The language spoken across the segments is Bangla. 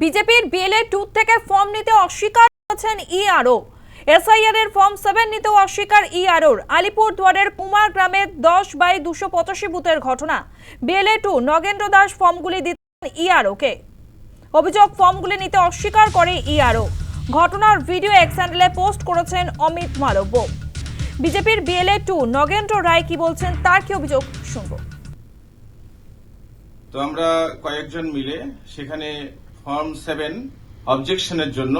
বিজেপির বিএলএ টু থেকে ফর্ম নিতে অস্বীকার করেছেন ইআরও। এসআইআর এর ফর্ম সেভেন নিতেও অস্বীকার ইআরওর। আলিপুর দুয়ারের কুমার গ্রামে দশ বাই দুশো পঁচাশি বুথের ঘটনা। বিএলএ টু নগেন্দ্র দাস ফর্মগুলি দিতেন ইআরওকে। অভিযোগ, ফর্মগুলি নিতে অস্বীকার করে ইআরও। ঘটনার ভিডিও এক্স হ্যান্ডেলে পোস্ট করেছেন অমিত মালব্য। বিজেপির বিএলএ টু নগেন্দ্র রায় কি বলছেন তার কি অভিযোগ শুনব। তো আমরা কয়েকজন মিলে সেখানে ফর্ম সেভেন অবজেকশনের জন্য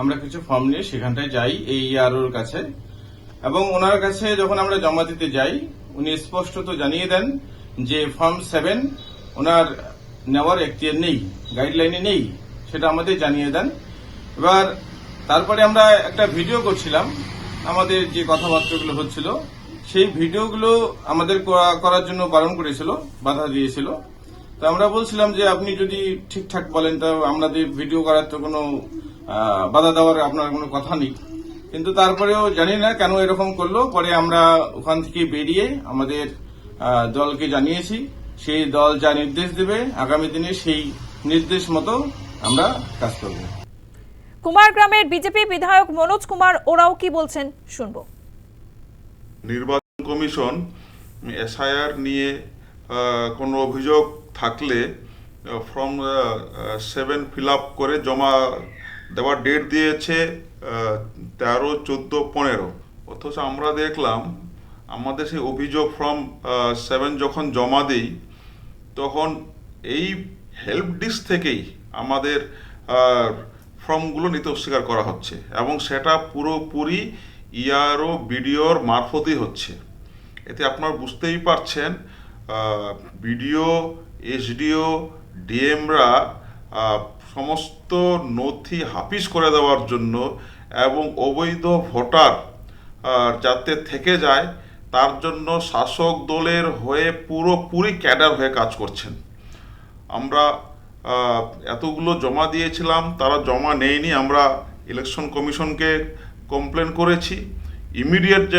আমরা কিছু ফর্ম নিয়ে সেখানটায় যাই, এই আরওর কাছে। এবং ওনার কাছে যখন আমরা জমা দিতে যাই, উনি স্পষ্টত জানিয়ে দেন যে ফর্ম সেভেন ওনার নেওয়ার এখতিয়ার নেই গাইডলাইনে নেই, সেটা আমাদের জানিয়ে দেন। এবার তারপরে আমরা একটা ভিডিও করছিলাম, আমাদের যে কথাবার্তাগুলো হচ্ছিল, সেই ভিডিওগুলো আমাদের করার জন্য বারণ করেছিল, বাধা দিয়েছিল। তো আমরা বলছিলাম যে আপনি যদি ঠিকঠাক বলেন তো আমাদের ভিডিও করার তো কোনো বাধা দেওয়ার আপনার কোনো কথা নেই। কিন্তু তারপরেও জানি না কেন এরকম করল। পরে আমরা ওখান থেকে বেরিয়ে আমাদের দলকে জানিয়েছি। সেই দল যা নির্দেশ দেবে আগামী দিনে সেই নির্দেশ মতো আমরা কাজ করব। কুমার গ্রামের বিজেপি বিধায়ক মনোজ কুমার ওরাও কি বলছেন শুনব। নির্বাচন কমিশন এসআইআর নিয়ে কোনো অভিযোগ থাকলে ফর্ম সেভেন ফিল আপ করে জমা দেওয়ার ডেট দিয়েছে তেরো, চোদ্দ, পনেরো। অথচ আমরা দেখলাম, আমাদের সেই অভিযোগ ফর্ম সেভেন যখন জমা দিই, তখন এই হেল্প ডিস্ক থেকেই আমাদের ফর্মগুলো নিতে অস্বীকার করা হচ্ছে এবং সেটা পুরোপুরি ইআরও বিডিওর মারফতই হচ্ছে। এতে আপনারা বুঝতেই পারছেন বিডিও, এসডিও, ডিএমরা সমস্ত নথি হাফিজ করে দেওয়ার জন্য এবং অবৈধ ভোটার যাতে থেকে যায়, তার জন্য শাসক দলের হয়ে পুরোপুরি ক্যাডার হয়ে কাজ করছেন। আমরা এতগুলো জমা দিয়েছিলাম, তারা জমা নেয়নি, আমরা ইলেকশন কমিশনকে কমপ্লেন করেছি। ইমিডিয়েট যে